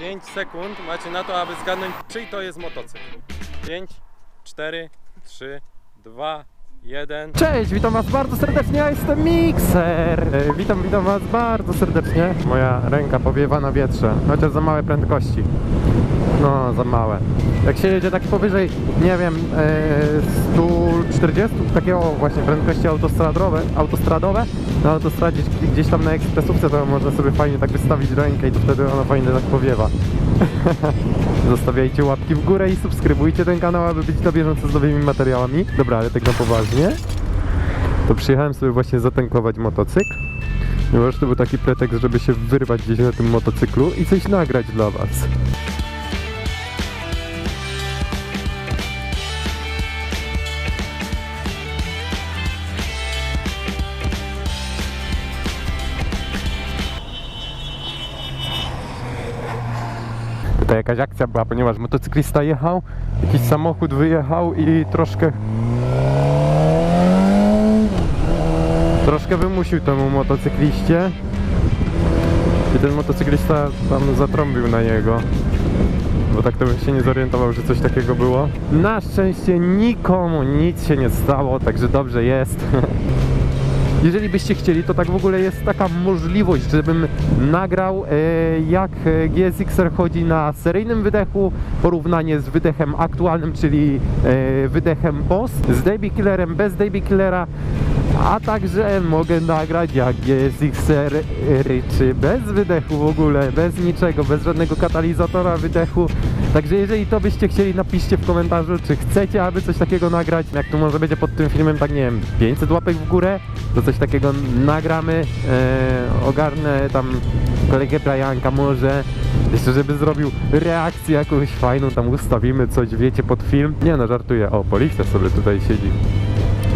5 sekund macie na to, aby zgadnąć, czyj to jest motocykl. 5, 4, 3, 2, 1. Cześć, witam was bardzo serdecznie, ja jestem Mixer. E, witam, witam was bardzo serdecznie. Moja ręka powiewa na wietrze, chociaż za małe prędkości. No, za małe. Jak się jedzie tak powyżej, nie wiem, e, 140, takie o właśnie prędkości autostradowe, autostradowe, na autostradzie gdzieś tam na ekspresówce, to można sobie fajnie tak wystawić rękę i to wtedy ona fajnie tak powiewa. Zostawiajcie łapki w górę i subskrybujcie ten kanał, aby być na bieżąco z nowymi materiałami. Dobra, ale tak na poważnie. To przyjechałem sobie właśnie zatankować motocykl. Ponieważ to był taki pretekst, żeby się wyrwać gdzieś na tym motocyklu i coś nagrać dla was. Tutaj jakaś akcja była, ponieważ motocyklista jechał, jakiś samochód wyjechał i troszkę troszkę wymusił temu motocykliście. I ten motocyklista tam zatrąbił na niego bo tak to bym się nie zorientował, że coś takiego było. Na szczęście nikomu nic się nie stało, także dobrze jest Jeżeli byście chcieli, to tak w ogóle jest taka możliwość, żebym nagrał e, jak e, GSX-R chodzi na seryjnym wydechu, porównanie z wydechem aktualnym, czyli e, wydechem POS, z Baby Killerem, bez Baby Killera, a także mogę nagrać jak GSX-R ryczy bez wydechu w ogóle, bez niczego, bez żadnego katalizatora wydechu. Także jeżeli to byście chcieli, napiszcie w komentarzu, czy chcecie, aby coś takiego nagrać. Jak tu może będzie pod tym filmem, tak nie wiem, 500 łapek w górę, to coś takiego nagramy. E, ogarnę tam kolegę Brianka może, jeszcze żeby zrobił reakcję jakąś fajną, tam ustawimy coś, wiecie, pod film. Nie no, żartuję. O, policja sobie tutaj siedzi.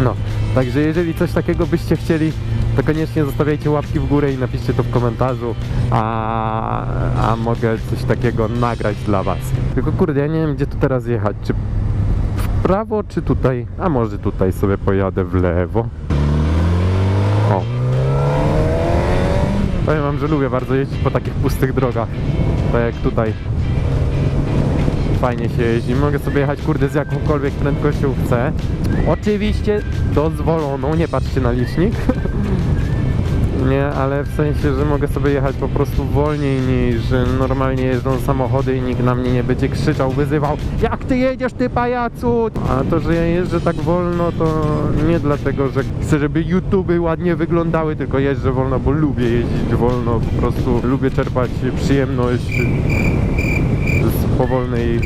No, także jeżeli coś takiego byście chcieli, to koniecznie zostawiajcie łapki w górę i napiszcie to w komentarzu, a, a mogę coś takiego nagrać dla was. Tylko kurde, ja nie wiem gdzie tu teraz jechać, czy w prawo, czy tutaj, a może tutaj sobie pojadę w lewo. O. Powiem wam, że lubię bardzo jeździć po takich pustych drogach, tak jak tutaj. Fajnie się jeździ, mogę sobie jechać kurde z jakąkolwiek prędkością chcę. Oczywiście dozwoloną, nie patrzcie na licznik. Nie, ale w sensie, że mogę sobie jechać po prostu wolniej niż normalnie jeżdżą samochody i nikt na mnie nie będzie krzyczał, wyzywał Jak ty jedziesz, ty pajacu? A to, że ja jeżdżę tak wolno, to nie dlatego, że chcę, żeby YouTube ładnie wyglądały, tylko jeżdżę wolno, bo lubię jeździć wolno, po prostu lubię czerpać przyjemność powolnej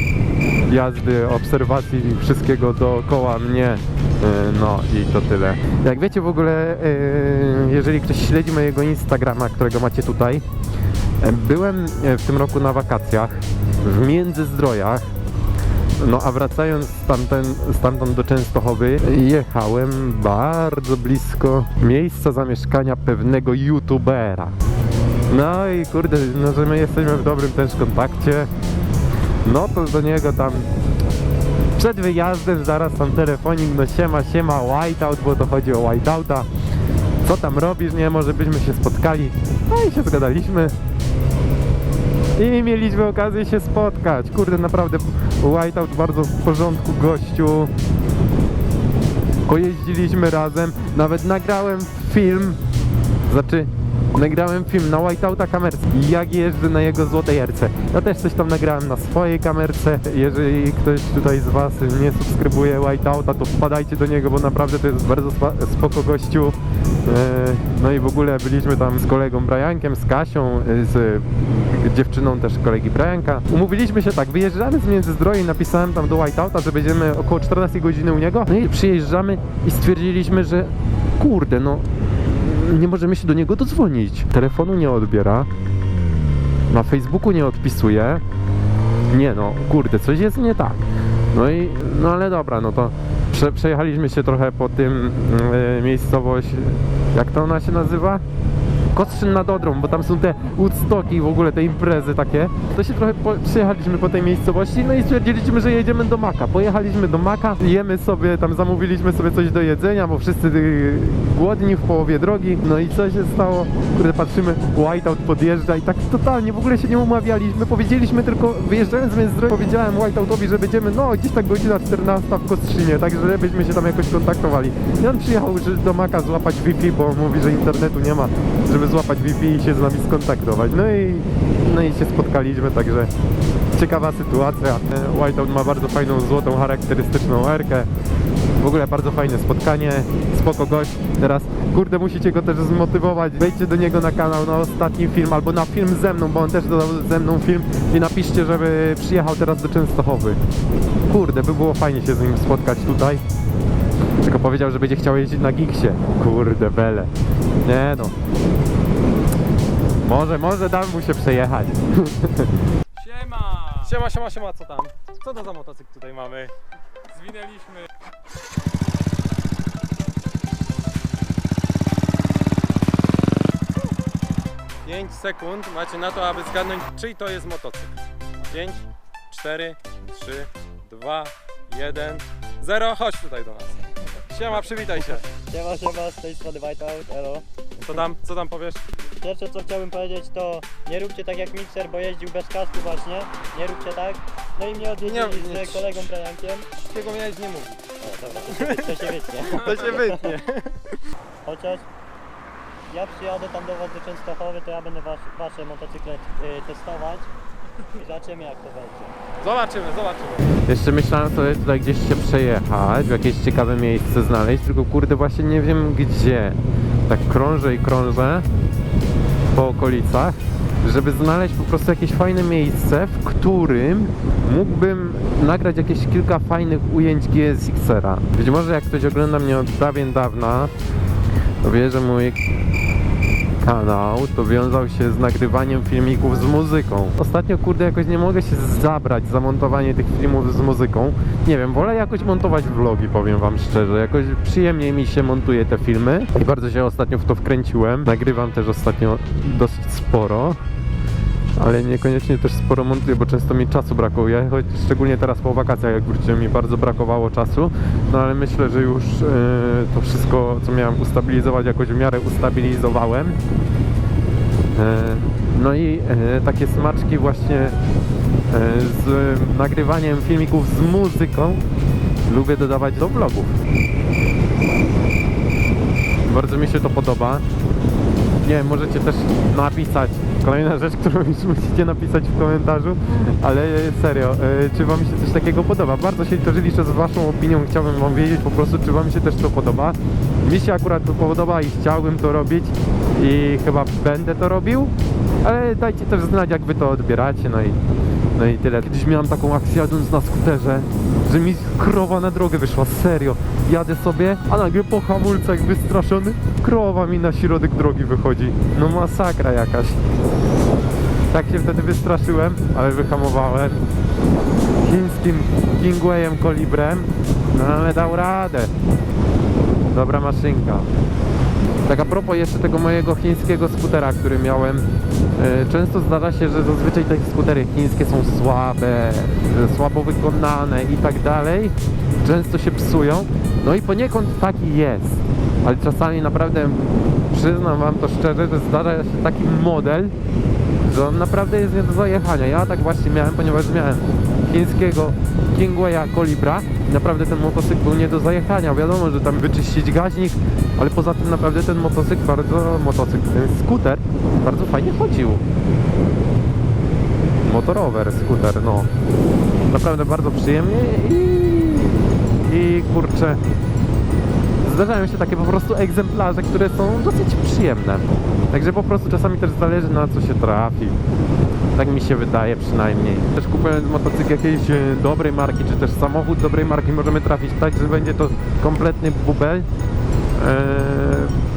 jazdy, obserwacji wszystkiego dookoła mnie. Yy, No i to tyle. Jak wiecie w ogóle, yy, jeżeli ktoś śledzi mojego Instagrama, którego macie tutaj, byłem yy, w tym roku na wakacjach w Międzyzdrojach. No a wracając stamten, stamtąd do Częstochowy, jechałem bardzo blisko miejsca zamieszkania pewnego youtubera. No i kurde, no że my jesteśmy w dobrym też kontakcie. No to do niego tam przed wyjazdem zaraz tam telefonik, no siema, siema, whiteout, bo to chodzi o whiteouta. Co tam robisz, nie, może byśmy się spotkali. No i się zgadaliśmy. I mieliśmy okazję się spotkać. Kurde, naprawdę whiteout bardzo w porządku gościu. Pojeździliśmy razem, nawet nagrałem film, znaczy nagrałem film na Whiteouta kamerce, jak jeżdżę na jego złotej RC. Ja też coś tam nagrałem na swojej kamerce. Jeżeli ktoś tutaj z Was nie subskrybuje Whiteouta, to wpadajcie do niego, bo naprawdę to jest bardzo spoko gościu. E, No i w ogóle byliśmy tam z kolegą Briankiem, z Kasią, e, z dziewczyną też kolegi Brianka. Umówiliśmy się tak, wyjeżdżamy z Międzyzdroi, napisałem tam do Whiteouta, że będziemy około 14 godziny u niego. No i przyjeżdżamy i stwierdziliśmy, że kurde, no nie możemy się do niego dodzwonić. Telefonu nie odbiera, na Facebooku nie odpisuje. Nie no, kurde, coś jest nie tak. No i, no ale dobra, no to prze, przejechaliśmy się trochę po tym e, miejscowość, jak to ona się nazywa? Kostrzyn nad Odrą, bo tam są te Woodstocki i w ogóle te imprezy takie. To się trochę po, przyjechaliśmy po tej miejscowości, no i stwierdziliśmy, że jedziemy do Maka. Pojechaliśmy do Maka, jemy sobie, tam zamówiliśmy sobie coś do jedzenia, bo wszyscy y, głodni w połowie drogi. No i co się stało? Kurde, patrzymy, Whiteout podjeżdża i tak totalnie, w ogóle się nie umawialiśmy. Powiedzieliśmy tylko, wyjeżdżając z Międzyzdrojów, powiedziałem Whiteoutowi, że będziemy, no gdzieś tak godzina 14 w Kostrzynie, także żebyśmy się tam jakoś kontaktowali. I on przyjechał do Maka złapać Wi-Fi, bo mówi, że internetu nie ma, żeby złapać Wi-Fi i się z nami skontaktować. No i, no i się spotkaliśmy, także ciekawa sytuacja. Whiteout ma bardzo fajną, złotą, charakterystyczną erkę. W ogóle bardzo fajne spotkanie, spoko gość. Teraz, kurde, musicie go też zmotywować. Wejdźcie do niego na kanał na ostatni film, albo na film ze mną, bo on też dodał ze mną film i napiszcie, żeby przyjechał teraz do Częstochowy. Kurde, by było fajnie się z nim spotkać tutaj. Tylko powiedział, że będzie chciał jeździć na Giksie. Kurde, bele. Nie no. Może, może dam mu się przejechać. Siema! Siema, siema, siema, co tam? Co to za motocykl tutaj mamy? Zwinęliśmy. 5 sekund macie na to, aby zgadnąć, czyj to jest motocykl. 5, 4, 3, 2, 1, 0. Chodź tutaj do nas. Siema, przywitaj się. Siema, siema, z tej strony Whiteout, elo. Co tam, co tam powiesz? Pierwsze co chciałbym powiedzieć to nie róbcie tak jak Mixer, bo jeździł bez kasku właśnie. Nie róbcie tak. No i mnie odwiedzili Nie, nie, z kolegą Briankiem. Tego miałeś nie mówić. O, dobra, to się, to się wytnie. To się wytnie. Chociaż ja przyjadę tam do was do Częstochowy, to ja będę was, wasze motocykle y, testować zobaczymy jak to będzie. Zobaczymy, zobaczymy. Jeszcze myślałem sobie tutaj gdzieś się przejechać, w jakieś ciekawe miejsce znaleźć, tylko kurde właśnie nie wiem gdzie. Tak krążę i krążę po okolicach, żeby znaleźć po prostu jakieś fajne miejsce, w którym mógłbym nagrać jakieś kilka fajnych ujęć GSX-era. Być może jak ktoś ogląda mnie od dawien dawna, to wie, że mój kanał to wiązał się z nagrywaniem filmików z muzyką. Ostatnio kurde jakoś nie mogę się zabrać za montowanie tych filmów z muzyką. Nie wiem, wolę jakoś montować vlogi, powiem wam szczerze. Jakoś przyjemniej mi się montuje te filmy i bardzo się ostatnio w to wkręciłem. Nagrywam też ostatnio dosyć sporo. Ale niekoniecznie też sporo montuję, bo często mi czasu brakuje, choć szczególnie teraz po wakacjach, jak wróciłem, mi bardzo brakowało czasu. No ale myślę, że już e, to wszystko, co miałem ustabilizować, jakoś w miarę ustabilizowałem. E, No i e, takie smaczki właśnie z nagrywaniem filmików z muzyką lubię dodawać do vlogów. Bardzo mi się to podoba. Nie wiem, możecie też napisać. Kolejna rzecz, którą już musicie napisać w komentarzu, ale serio, e, czy wam się coś takiego podoba? Bardzo się też liczę z waszą opinią, chciałbym wam wiedzieć po prostu, czy wam się też to podoba. Mi się akurat to podoba i chciałbym to robić i chyba będę to robił, ale dajcie też znać, jak wy to odbieracie, no i, no i tyle. Kiedyś miałem taką akcję jadąc na skuterze, że mi krowa na drogę wyszła, serio. Jadę sobie, a nagle po hamulcach wystraszony, krowa mi na środek drogi wychodzi. No masakra jakaś. Tak się wtedy wystraszyłem, ale wyhamowałem. Chińskim Kingwayem Kolibrem, no ale dał radę. Dobra maszynka. Tak a propos jeszcze tego mojego chińskiego skutera, który miałem, często zdarza się, że zazwyczaj te skutery chińskie są słabe, e, słabo wykonane i tak dalej. Często się psują. No i poniekąd taki jest. Ale czasami naprawdę, przyznam wam to szczerze, że zdarza się taki model, że on naprawdę jest nie do zajechania. Ja tak właśnie miałem, ponieważ miałem chińskiego Kingwaya Colibra naprawdę ten motocykl był nie do zajechania. Wiadomo, że tam wyczyścić gaźnik, ale poza tym naprawdę ten motocykl bardzo, motocykl, ten skuter bardzo fajnie chodził. Motorower, skuter, no. Naprawdę bardzo przyjemnie i, i kurczę, zdarzają się takie po prostu egzemplarze, które są dosyć przyjemne. Także po prostu czasami też zależy na co się trafi. Tak mi się wydaje przynajmniej. Też kupując motocykl jakiejś e, dobrej marki, czy też samochód dobrej marki możemy trafić tak, że będzie to kompletny bubel,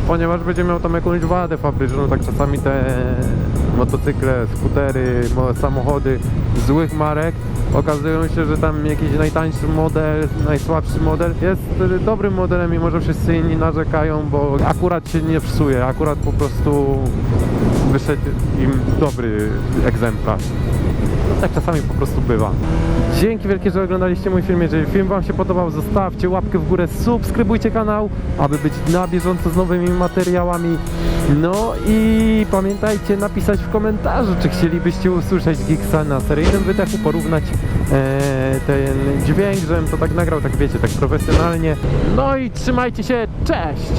ponieważ będzie miał tam jakąś wadę fabryczną, tak czasami te motocykle, skutery, mo- samochody złych marek okazują się, że tam jakiś najtańszy model, najsłabszy model jest y, dobrym modelem, mimo że wszyscy inni narzekają, bo akurat się nie psuje, akurat po prostu wyszedł im dobry egzemplarz. No tak czasami po prostu bywa. Dzięki wielkie, że oglądaliście mój film. Jeżeli film Wam się podobał, zostawcie łapkę w górę, subskrybujcie kanał, aby być na bieżąco z nowymi materiałami. No i pamiętajcie napisać w komentarzu, czy chcielibyście usłyszeć Geeksa na seryjnym wydechu, porównać e, ten dźwięk, żebym to tak nagrał, tak wiecie, tak profesjonalnie. No i trzymajcie się, cześć!